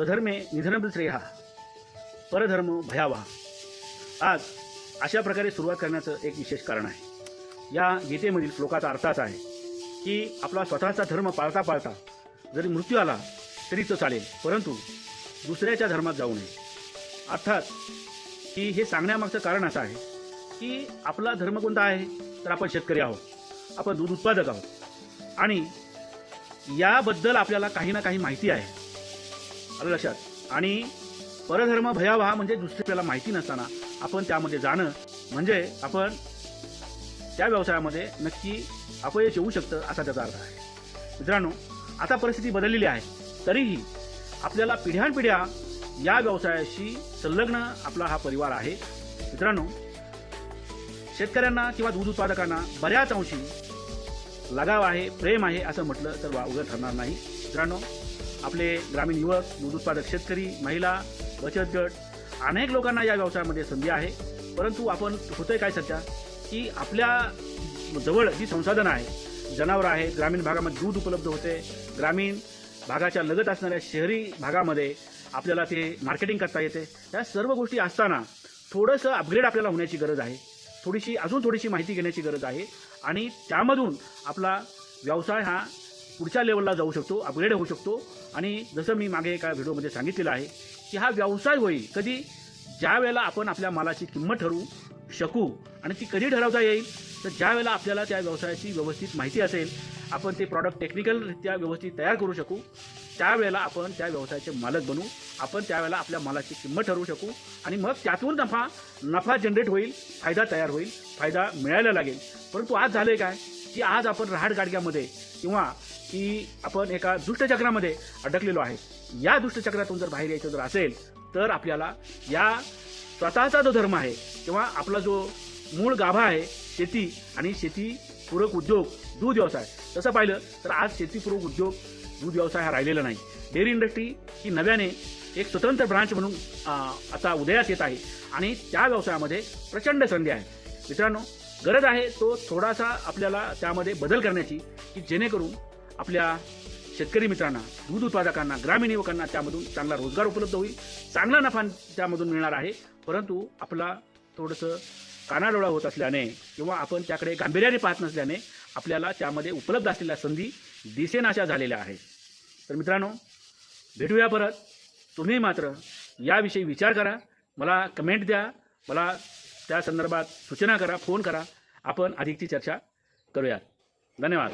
स्वधर्मे निधनब परधर्म भयावा आज अशा प्रकारे सुरुवात करण्याचं एक विशेष कारण आहे. या गीतेमधील श्लोकाचा अर्थ असा आहे की आपला स्वतःचा धर्म पाळता पाळता जरी मृत्यू आला तरी तो चालेल परंतु दुसऱ्याच्या धर्मात जाऊ नये. अर्थात की हे सांगण्यामागचं कारण असं आहे की आपला धर्म कोणता आहे? तर आपण शेतकरी आहोत. आपण दूध उत्पादक आहोत. आणि याबद्दल आपल्याला काही ना काही माहिती आहे. आलं लक्षात. आणि परधर्म भयावहा म्हणजे दुसऱ्याला माहिती नसताना आपण त्यामध्ये जाणं म्हणजे आपण त्या व्यवसायामध्ये नक्की अपयश येऊ शकतं असा त्याचा अर्थ आहे. मित्रांनो आता परिस्थिती बदललेली आहे. तरीही आपल्याला पिढ्यानपिढ्या या व्यवसायाशी संलग्न आपला हा परिवार आहे. मित्रांनो शेतकऱ्यांना किंवा दूध उत्पादकांना बऱ्याच अंशी लगाव आहे प्रेम आहे असं म्हटलं तर वावगं ठरणार नाही. मित्रांनो आपले ग्रामीण युवक दूध उत्पादक शेतकरी महिला बचत गट अनेक लोकांना या व्यवसायामध्ये संधी आहे. परंतु आपण होतंय काय सध्या? की आपल्या जवळ जी संसाधनं आहे जनावरं आहेत ग्रामीण भागामध्ये दूध उपलब्ध होते. ग्रामीण भागाच्या लगत असणाऱ्या शहरी भागामध्ये आपल्याला ते मार्केटिंग करता येते. या सर्व गोष्टी असताना थोडंसं अपग्रेड आपल्याला होण्याची गरज आहे. थोडीशी अजून थोडीशी माहिती घेण्याची गरज आहे. आणि त्यामधून आपला व्यवसाय हा पुढच्या लेवलला जाऊ शकतो अपग्रेड होऊ शकतो. आणि जसं मी मागे एका व्हिडिओमध्ये सांगितलेलं आहे की हा व्यवसाय होईल कधी ज्या वेळेला आपण आपल्या मालाची किंमत ठरवू शकू आणि ती कधी ठरवता येईल तर ज्या वेळेला आपल्याला त्या व्यवसायाची व्यवस्थित माहिती असेल आपण ते प्रॉडक्ट टेक्निकलरित्या व्यवस्थित तयार करू शकू त्यावेळेला आपण त्या व्यवसायाचे मालक बनू आपण त्यावेळेला आपल्या मालाची किंमत ठरवू शकू आणि मग त्यातून नफा नफा जनरेट होईल फायदा तयार होईल फायदा मिळायला लागेल. परंतु आज झालं काय की आज आपण रहाड गाडग्यामध्ये किंवा की आपण एका दुष्टचक्रामध्ये अडकलेलो आहे. या दुष्टचक्रातून जर बाहेर यायचं जर असेल तर आपल्याला या स्वतःचा जो धर्म आहे किंवा आपला जो मूळ गाभा आहे शेती आणि शेतीपूरक उद्योग दूध व्यवसाय तसं पाहिलं तर आज शेतीपूरक उद्योग दूध व्यवसाय हा राहिलेला नाही. डेअरी इंडस्ट्री ही नव्याने एक स्वतंत्र ब्रांच म्हणून आता उदयास येत आहे आणि त्या व्यवसायामध्ये प्रचंड संधी आहे. मित्रांनो गरज आहे तो थोडासा आपल्याला त्यामध्ये बदल करण्याची की जेणेकरून आपल्या शेतकरी मित्रांना दूध उत्पादकांना ग्रामीण युवकांना त्यामधून चांगला रोजगार उपलब्ध होईल चांगला नफा त्यामधून मिळणार आहे. परंतु आपला थोडंसं कानाडोळा होत असल्याने किंवा आपण त्याकडे गांभीर्याने पाहत नसल्याने आपल्याला त्यामध्ये उपलब्ध असलेल्या संधी दिसेनाशा झालेल्या आहेत. तर मित्रांनो भेटूया परत. तुम्ही मात्र याविषयी विचार करा. मला कमेंट द्या. मला त्या संदर्भात सूचना करा फोन करा. आपण अधिकची चर्चा करूयात. धन्यवाद.